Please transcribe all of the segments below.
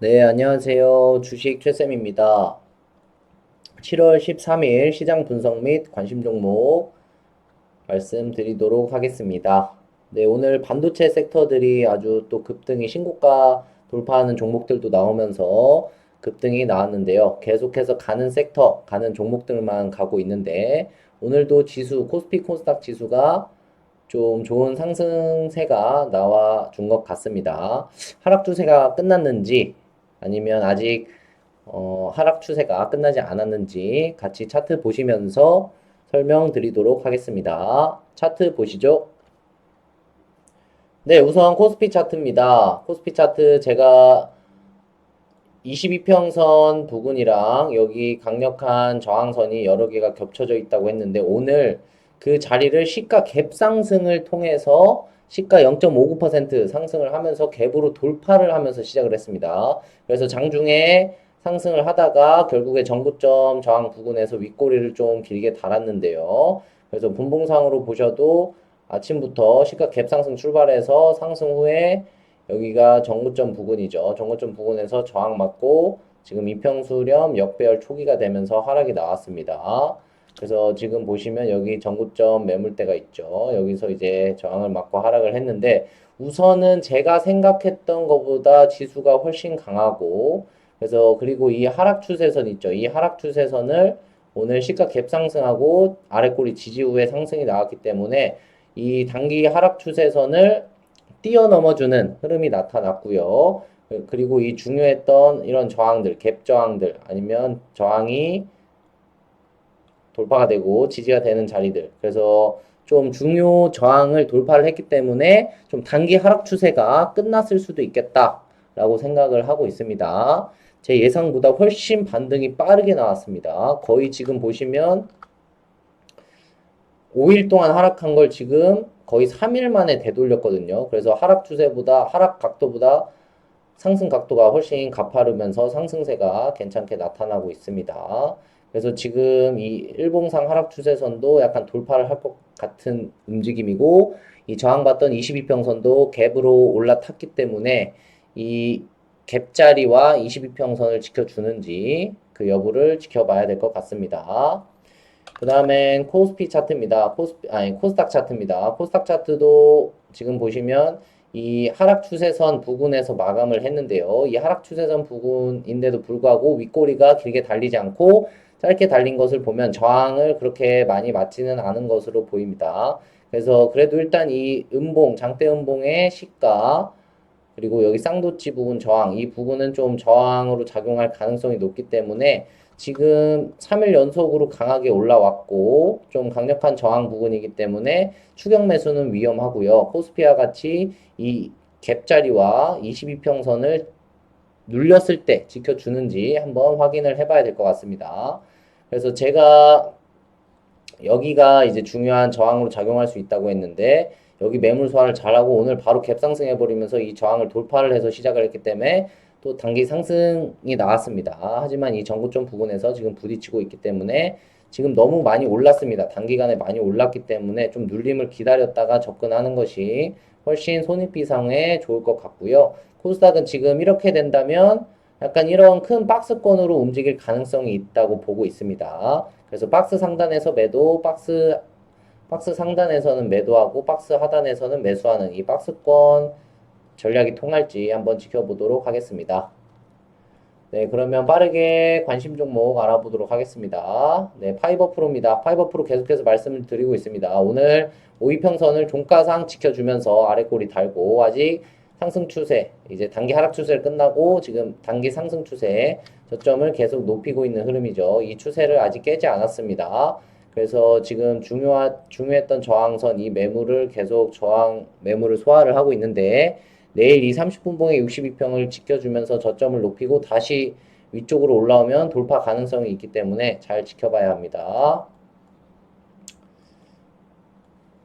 네, 안녕하세요. 주식 최쌤입니다. 7월 13일 시장 분석 및 관심 종목 말씀드리도록 하겠습니다. 네, 오늘 반도체 섹터들이 아주 또 급등이 신고가 돌파하는 종목들도 나오면서 급등이 나왔는데요. 계속해서 가는 섹터, 가는 종목들만 가고 있는데 오늘도 지수, 코스피 코스닥 지수가 좀 좋은 상승세가 나와 준 것 같습니다. 하락 추세가 끝났는지 아니면 아직 어, 하락 추세가 끝나지 않았는지 같이 차트 보시면서 설명드리도록 하겠습니다. 차트 보시죠. 네, 우선 코스피 차트입니다. 코스피 차트 제가 22평선 부근이랑 여기 강력한 저항선이 여러 개가 겹쳐져 있다고 했는데 오늘 그 자리를 시가 갭 상승을 통해서 시가 0.59% 상승을 하면서 갭으로 돌파를 하면서 시작을 했습니다. 그래서 장중에 상승을 하다가 결국에 전고점 저항 부근에서 윗꼬리를 좀 길게 달았는데요. 그래서 분봉상으로 보셔도 아침부터 시가 갭 상승 출발해서 상승 후에 여기가 전고점 부근이죠. 전고점 부근에서 저항 맞고 지금 이평수렴 역배열 초기가 되면서 하락이 나왔습니다. 그래서 지금 보시면 여기 전고점 매물대가 있죠. 여기서 이제 저항을 맞고 하락을 했는데 우선은 제가 생각했던 것보다 지수가 훨씬 강하고 그래서 그리고 이 하락 추세선 있죠. 이 하락 추세선을 오늘 시가 갭 상승하고 아래 꼬리 지지 후에 상승이 나왔기 때문에 이 단기 하락 추세선을 뛰어넘어주는 흐름이 나타났고요. 그리고 이 중요했던 이런 저항들, 갭 저항들 아니면 저항이 돌파가 되고 지지가 되는 자리들. 그래서 좀 중요 저항을 돌파를 했기 때문에 좀 단기 하락 추세가 끝났을 수도 있겠다라고 생각을 하고 있습니다. 제 예상보다 훨씬 반등이 빠르게 나왔습니다. 거의 지금 보시면 5일 동안 하락한 걸 지금 거의 3일 만에 되돌렸거든요. 그래서 하락 추세보다 하락 각도보다 상승 각도가 훨씬 가파르면서 상승세가 괜찮게 나타나고 있습니다. 그래서 지금 이 일봉상 하락 추세선도 약간 돌파를 할 것 같은 움직임이고 이 저항받던 22평선도 갭으로 올라탔기 때문에 이 갭자리와 22평선을 지켜주는지 그 여부를 지켜봐야 될 것 같습니다. 그 다음엔 코스피 차트입니다. 코스피, 아니, 코스닥 차트입니다. 코스닥 차트도 지금 보시면 이 하락 추세선 부근에서 마감을 했는데요. 이 하락 추세선 부근인데도 불구하고 윗꼬리가 길게 달리지 않고 짧게 달린 것을 보면 저항을 그렇게 많이 맞지는 않은 것으로 보입니다. 그래서 그래도 일단 이 음봉, 장대 음봉의 시가 그리고 여기 쌍도치 부분 저항, 이 부분은 좀 저항으로 작용할 가능성이 높기 때문에 지금 3일 연속으로 강하게 올라왔고 좀 강력한 저항 부분이기 때문에 추격 매수는 위험하고요. 코스피와 같이 이 갭자리와 22평선을 눌렸을 때 지켜주는지 한번 확인을 해봐야 될 것 같습니다. 그래서 제가 여기가 이제 중요한 저항으로 작용할 수 있다고 했는데 여기 매물 소화를 잘하고 오늘 바로 갭 상승해 버리면서 이 저항을 돌파를 해서 시작을 했기 때문에 또 단기 상승이 나왔습니다. 하지만 이 전고점 부근에서 지금 부딪히고 있기 때문에 지금 너무 많이 올랐습니다. 단기간에 많이 올랐기 때문에 좀 눌림을 기다렸다가 접근하는 것이 훨씬 손익비상에 좋을 것 같고요. 코스닥은 지금 이렇게 된다면 약간 이런 큰 박스권으로 움직일 가능성이 있다고 보고 있습니다. 그래서 박스 상단에서 매도, 박스 박스 상단에서는 매도하고 박스 하단에서는 매수하는 이 박스권 전략이 통할지 한번 지켜보도록 하겠습니다. 네, 그러면 빠르게 관심 종목 알아보도록 하겠습니다. 네, 파이버 프로입니다. 파이버 프로 계속해서 말씀을 드리고 있습니다. 오늘 5위평선을 종가상 지켜주면서 아래 꼬리 달고 아직 상승 추세, 이제 단기 하락 추세를 끝나고 지금 단기 상승 추세 저점을 계속 높이고 있는 흐름이죠. 이 추세를 아직 깨지 않았습니다. 그래서 지금 중요한, 중요했던 저항선 이 매물을 계속 저항 매물을 소화를 하고 있는데 내일 이 30분 봉의 62평을 지켜주면서 저점을 높이고 다시 위쪽으로 올라오면 돌파 가능성이 있기 때문에 잘 지켜봐야 합니다.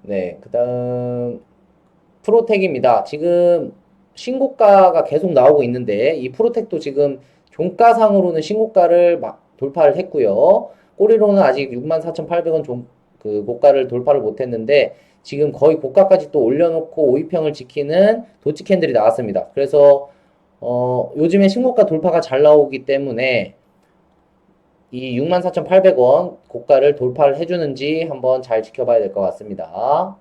네, 그 다음 프로텍입니다. 지금 신고가가 계속 나오고 있는데 이 프로텍도 지금 종가상으로는 신고가를 막 돌파를 했고요. 꼬리로는 아직 64,800원 종, 그 고가를 돌파를 못했는데 지금 거의 고가까지 또 올려놓고 5위평을 지키는 도치 캔들이 나왔습니다. 그래서 어, 요즘에 신고가 돌파가 잘 나오기 때문에 이 64,800원 고가를 돌파를 해주는지 한번 잘 지켜봐야 될 것 같습니다.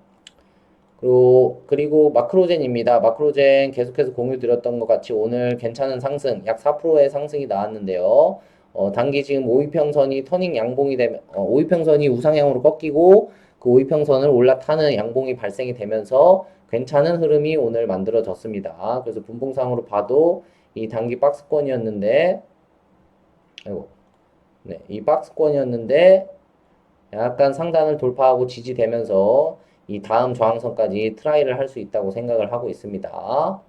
그리고, 그리고 마크로젠입니다. 마크로젠 계속해서 공유 드렸던 것 같이 오늘 괜찮은 상승, 약 4%의 상승이 나왔는데요. 어, 단기 지금 5위평선이 터닝 양봉이 되면, 어, 5위평선이 우상향으로 꺾이고 그 5위평선을 올라타는 양봉이 발생이 되면서 괜찮은 흐름이 오늘 만들어졌습니다. 그래서 분봉상으로 봐도 이 단기 박스권이었는데, 아이고, 네, 이 박스권이었는데 약간 상단을 돌파하고 지지되면서 이 다음 저항선까지 트라이를 할 수 있다고 생각을 하고 있습니다.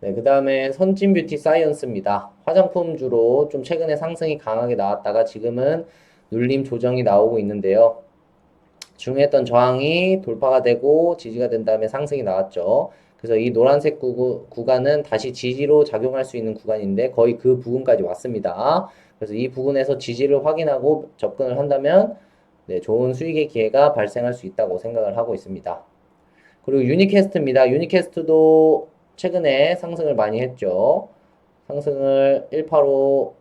네, 그 다음에 선진 뷰티 사이언스입니다. 화장품 주로 좀 최근에 상승이 강하게 나왔다가 지금은 눌림 조정이 나오고 있는데요. 중요했던 저항이 돌파가 되고 지지가 된 다음에 상승이 나왔죠. 그래서 이 노란색 구, 구간은 다시 지지로 작용할 수 있는 구간인데 거의 그 부분까지 왔습니다. 그래서 이 부분에서 지지를 확인하고 접근을 한다면 네, 좋은 수익의 기회가 발생할 수 있다고 생각을 하고 있습니다. 그리고 유니캐스트입니다. 유니캐스트도 최근에 상승을 많이 했죠. 상승을 185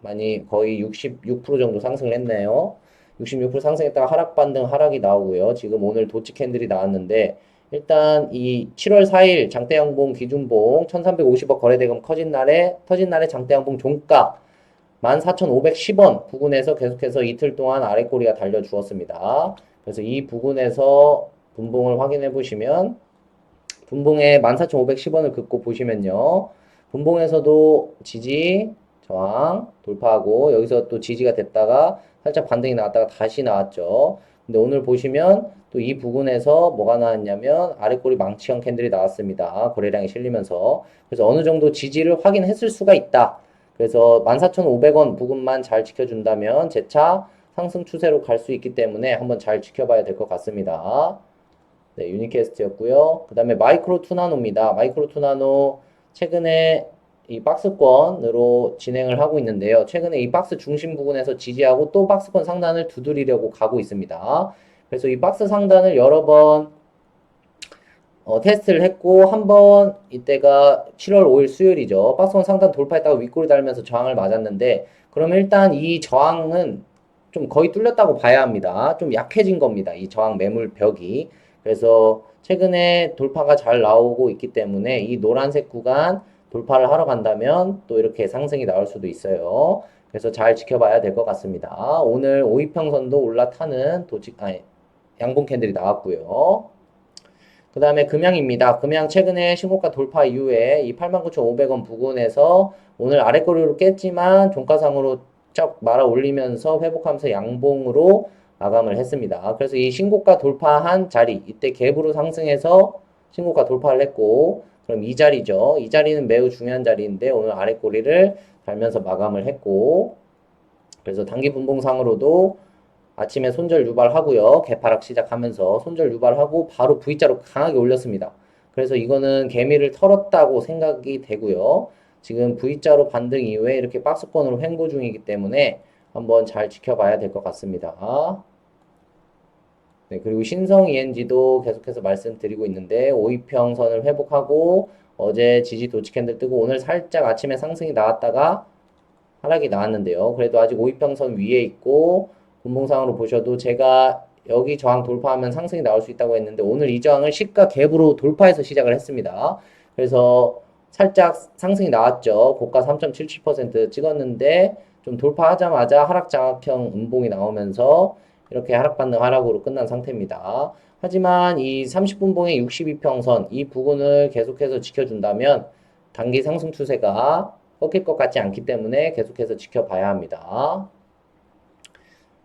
많이 거의 66% 정도 상승을 했네요. 66% 상승했다가 하락 반등 하락이 나오고요. 지금 오늘 도치 캔들이 나왔는데 일단 이 7월 4일 장대양봉 기준봉 1350억 거래대금 커진 날에 터진 날에 장대양봉 종가 14,510원 부근에서 계속해서 이틀 동안 아래 꼬리가 달려 주었습니다. 그래서 이 부근에서 분봉을 확인해 보시면 분봉에 14,510원을 긋고 보시면요. 분봉에서도 지지, 저항 돌파하고 여기서 또 지지가 됐다가 살짝 반등이 나왔다가 다시 나왔죠. 근데 오늘 보시면 또 이 부분에서 뭐가 나왔냐면 아래 꼬리 망치형 캔들이 나왔습니다. 거래량이 실리면서. 그래서 어느 정도 지지를 확인했을 수가 있다. 그래서 14,500원 부근만 잘 지켜준다면 재차 상승 추세로 갈 수 있기 때문에 한번 잘 지켜봐야 될 것 같습니다. 네, 유니캐스트였고요. 그 다음에 마이크로 투나노입니다. 마이크로 투나노 최근에 이 박스권으로 진행을 하고 있는데요. 최근에 이 박스 중심 부분에서 지지하고 또 박스권 상단을 두드리려고 가고 있습니다. 그래서 이 박스 상단을 여러 번 어, 테스트를 했고 한 번 이때가 7월 5일 수요일이죠. 박스권 상단 돌파했다가 윗골이 달면서 저항을 맞았는데 그러면 일단 이 저항은 좀 거의 뚫렸다고 봐야 합니다. 좀 약해진 겁니다. 이 저항 매물 벽이. 그래서 최근에 돌파가 잘 나오고 있기 때문에 이 노란색 구간 돌파를 하러 간다면 또 이렇게 상승이 나올 수도 있어요. 그래서 잘 지켜봐야 될 것 같습니다. 오늘 5위평선도 올라타는 도직, 아니, 양봉 캔들이 나왔고요. 그 다음에 금양입니다. 금양 최근에 신고가 돌파 이후에 이 89,500원 부근에서 오늘 아래꼬리로 깼지만 종가상으로 쫙 말아 올리면서 회복하면서 양봉으로 마감을 했습니다. 그래서 이 신고가 돌파한 자리, 이때 갭으로 상승해서 신고가 돌파를 했고, 그럼 이 자리죠. 이 자리는 매우 중요한 자리인데 오늘 아래 꼬리를 달면서 마감을 했고, 그래서 단기 분봉상으로도 아침에 손절 유발하고요. 개파락 시작하면서 손절 유발하고 바로 V자로 강하게 올렸습니다. 그래서 이거는 개미를 털었다고 생각이 되고요. 지금 V자로 반등 이후에 이렇게 박스권으로 횡보 중이기 때문에 한번 잘 지켜봐야 될 것 같습니다. 네, 그리고 신성 ENG도 계속해서 말씀드리고 있는데 5위평선을 회복하고 어제 지지 도치 캔들 뜨고 오늘 살짝 아침에 상승이 나왔다가 하락이 나왔는데요. 그래도 아직 5위평선 위에 있고 분봉상으로 보셔도 제가 여기 저항 돌파하면 상승이 나올 수 있다고 했는데 오늘 이 저항을 시가 갭으로 돌파해서 시작을 했습니다. 그래서 살짝 상승이 나왔죠. 고가 3.77% 찍었는데 좀 돌파하자마자 하락 장악형 음봉이 나오면서 이렇게 하락 반등 하락으로 끝난 상태입니다. 하지만 이 30분봉의 62평선 이 부분을 계속해서 지켜준다면 단기 상승 추세가 꺾일 것 같지 않기 때문에 계속해서 지켜봐야 합니다.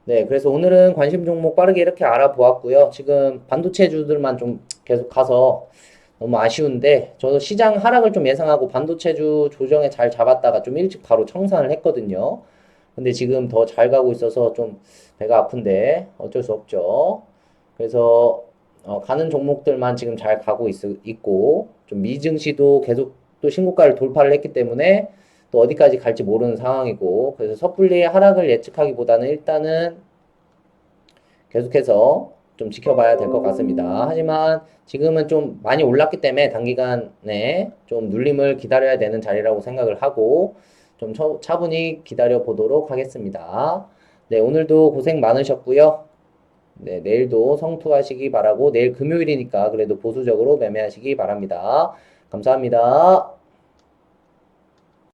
네, 그래서 오늘은 관심 종목 빠르게 이렇게 알아보았고요. 지금 반도체주들만 좀 계속 가서 너무 아쉬운데 저도 시장 하락을 좀 예상하고 반도체주 조정에 잘 잡았다가 좀 일찍 바로 청산을 했거든요. 근데 지금 더 잘 가고 있어서 좀 배가 아픈데 어쩔 수 없죠. 그래서 어, 가는 종목들만 지금 잘 가고 있, 있고 좀 미증시도 계속 또 신고가를 돌파를 했기 때문에 또 어디까지 갈지 모르는 상황이고 그래서 섣불리 하락을 예측하기보다는 일단은 계속해서 좀 지켜봐야 될 것 같습니다. 하지만 지금은 좀 많이 올랐기 때문에 단기간에 좀 눌림을 기다려야 되는 자리라고 생각을 하고 좀 차- 차분히 기다려 보도록 하겠습니다. 네, 오늘도 고생 많으셨고요. 네, 내일도 성투하시기 바라고 내일 금요일이니까 그래도 보수적으로 매매하시기 바랍니다. 감사합니다.